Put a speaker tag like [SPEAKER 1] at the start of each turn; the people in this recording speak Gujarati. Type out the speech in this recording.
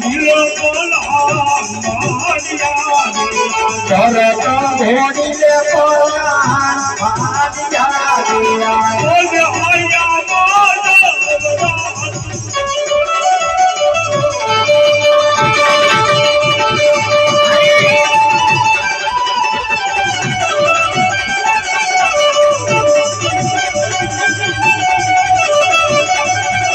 [SPEAKER 1] મારા. બોલો